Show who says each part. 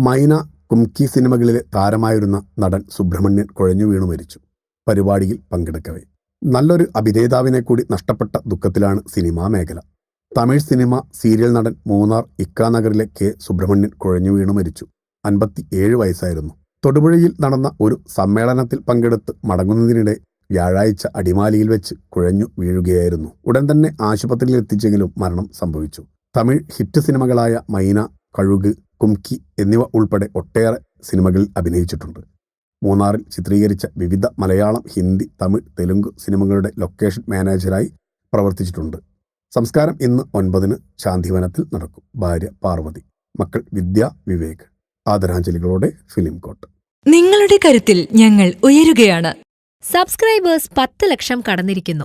Speaker 1: മൈന കുംകി സിനിമകളിലെ താരമായിരുന്ന നടൻ സുബ്രഹ്മണ്യൻ കുഴഞ്ഞു വീണു മരിച്ചു. പരിപാടിയിൽ പങ്കെടുക്കവേ. നല്ലൊരു അഭിനേതാവിനെ കൂടി നഷ്ടപ്പെട്ട ദുഃഖത്തിലാണ് സിനിമാ മേഖല. തമിഴ് സിനിമ സീരിയൽ നടൻ മൂന്നാർ ഇക്കാനഗറിലെ കെ സുബ്രഹ്മണ്യൻ കുഴഞ്ഞു വീണു മരിച്ചു. അൻപത്തി ഏഴ് വയസ്സായിരുന്നു. തൊടുപുഴയിൽ നടന്ന ഒരു സമ്മേളനത്തിൽ പങ്കെടുത്ത് മടങ്ങുന്നതിനിടെ വ്യാഴാഴ്ച അടിമാലിയിൽ വെച്ച് കുഴഞ്ഞു വീഴുകയായിരുന്നു. ഉടൻ തന്നെ ആശുപത്രിയിൽ എത്തിച്ചെങ്കിലും മരണം സംഭവിച്ചു. തമിഴ് ഹിറ്റ് സിനിമകളായ മൈന കഴുക് കുംകി എന്നിവ ഉൾപ്പെടെ ഒട്ടേറെ സിനിമകളിൽ അഭിനയിച്ചിട്ടുണ്ട്. മൂന്നാറിൽ ചിത്രീകരിച്ച വിവിധ മലയാളം ഹിന്ദി തമിഴ് തെലുങ്ക് സിനിമകളുടെ ലൊക്കേഷൻ മാനേജരായി പ്രവർത്തിച്ചിട്ടുണ്ട്. സംസ്കാരം ഇന്ന് ഒൻപതിന് ശാന്തിവനത്തിൽ നടക്കും. ഭാര്യ പാർവതി മക്കൾ വിദ്യ വിവേക്. ആദരാഞ്ജലികളോടെ ഫിലിം കോട്ട്.
Speaker 2: നിങ്ങളുടെ കരുത്തിൽ ഞങ്ങൾ ഉയരുകയാണ്.
Speaker 3: സബ്സ്ക്രൈബേഴ്സ് പത്ത് ലക്ഷം കടന്നിരിക്കുന്നു.